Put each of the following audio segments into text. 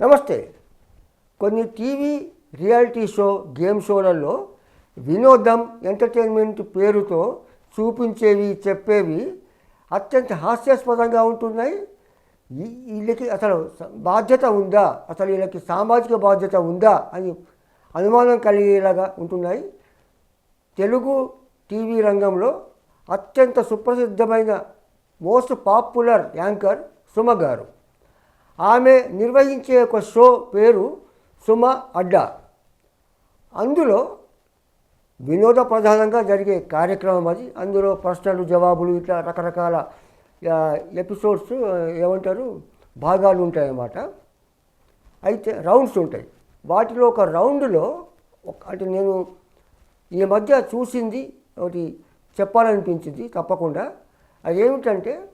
నమస్తే. కొన్ని TV reality show game షోలలో వినోదం ఎంటర్టైన్మెంట్ పేరుతో చూపించేవి చెప్పేవి అత్యంత హాస్యాస్పదంగా ఉంటున్నాయి. వీళ్ళకి అసలు బాధ్యత ఉందా? అసలు వీళ్ళకి సామాజిక బాధ్యత ఉందా? అని అనుమానం కలిగేలాగా ఉంటున్నాయి. తెలుగు టీవీ రంగంలో అత్యంత సుప్రసిద్ధమైన most popular anchor Suma garu. ఆమె నిర్వహించే ఒక షో పేరు సుమ అడ్డా. అందులో వినోద ప్రధానంగా జరిగే కార్యక్రమం అది. అందులో ప్రశ్నలు జవాబులు ఇట్లా రకరకాల ఎపిసోడ్స్ ఏమంటారు భాగాలు ఉంటాయన్నమాట. అయితే రౌండ్స్ ఉంటాయి. వాటిలో ఒక రౌండ్లో ఒక అంటే నేను ఈ మధ్య చూసింది ఒకటి చెప్పాలనిపించింది తప్పకుండా. అదేమిటంటే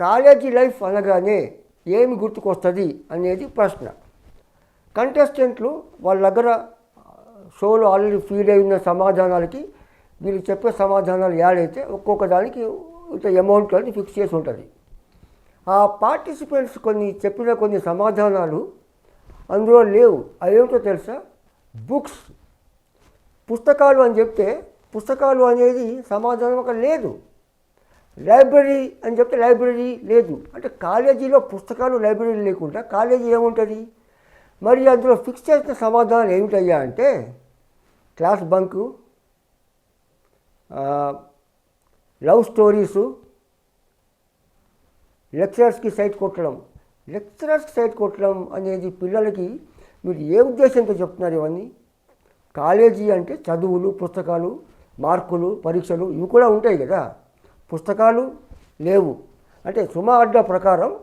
కాలేజీ లైఫ్ అనగానే ఏమి గుర్తుకొస్తుంది అనేది ప్రశ్న. కంటెస్టెంట్లు వాళ్ళ దగ్గర షోలో ఆల్రెడీ ఫీడ్ ఉన్న సమాధానాలకి వీళ్ళు చెప్పే సమాధానాలు యాడ్ అయితే ఒక్కొక్క దానికి ఇంత అమౌంట్ అనేది ఫిక్స్ చేసి ఉంటుంది. ఆ పార్టిసిపెంట్స్ కొన్ని చెప్పిన కొన్ని సమాధానాలు అందులో లేవు. అవేమిటో తెలుసా? బుక్స్ పుస్తకాలు అని చెప్తే పుస్తకాలు అనేది సమాధానం అక్కడ లేదు. లైబ్రరీ అని చెప్తే లైబ్రరీ లేదు. అంటే కాలేజీలో పుస్తకాలు లైబ్రరీ లేకుండా కాలేజీ ఏముంటుంది? మరి అందులో ఫిక్స్ చేసిన సమాధానం ఏమిటయ్యా అంటే క్లాస్ బంకు లవ్ స్టోరీసు లెక్చరర్స్కి సైట్ కొట్టడం. లెక్చరర్స్కి సైట్ కొట్టడం అనేది పిల్లలకి మీరు ఏ ఉద్దేశంతో చెప్తున్నారు ఇవన్నీ? కాలేజీ అంటే చదువులు పుస్తకాలు మార్కులు పరీక్షలు ఇవి కూడా ఉంటాయి కదా. పుస్తకాలు లేవు. అంటే సుమ అడ్డ ప్రకారం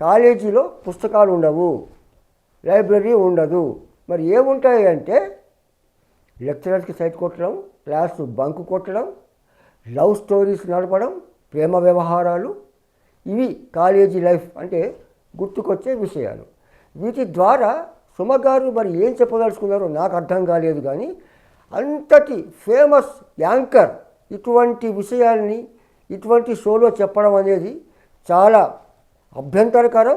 కాలేజీలో పుస్తకాలు ఉండవు. లైబ్రరీ ఉండదు. మరి ఏముంటాయి అంటే లెక్చరర్స్కి సైట్ కొట్టడం క్లాస్ బంకు కొట్టడం లవ్ స్టోరీస్ నడపడం ప్రేమ వ్యవహారాలు. ఇవి కాలేజీ లైఫ్ అంటే గుర్తుకొచ్చే విషయాలు. వీటి ద్వారా సుమ గారు మరి ఏం చెప్పదలుచుకున్నారో నాకు అర్థం కాలేదు కానీ అంతటి ఫేమస్ యాంకర్ ఇటువంటి విషయాల్ని ఇటువంటి షోలో చెప్పడం అనేది చాలా అభ్యంతరకరం.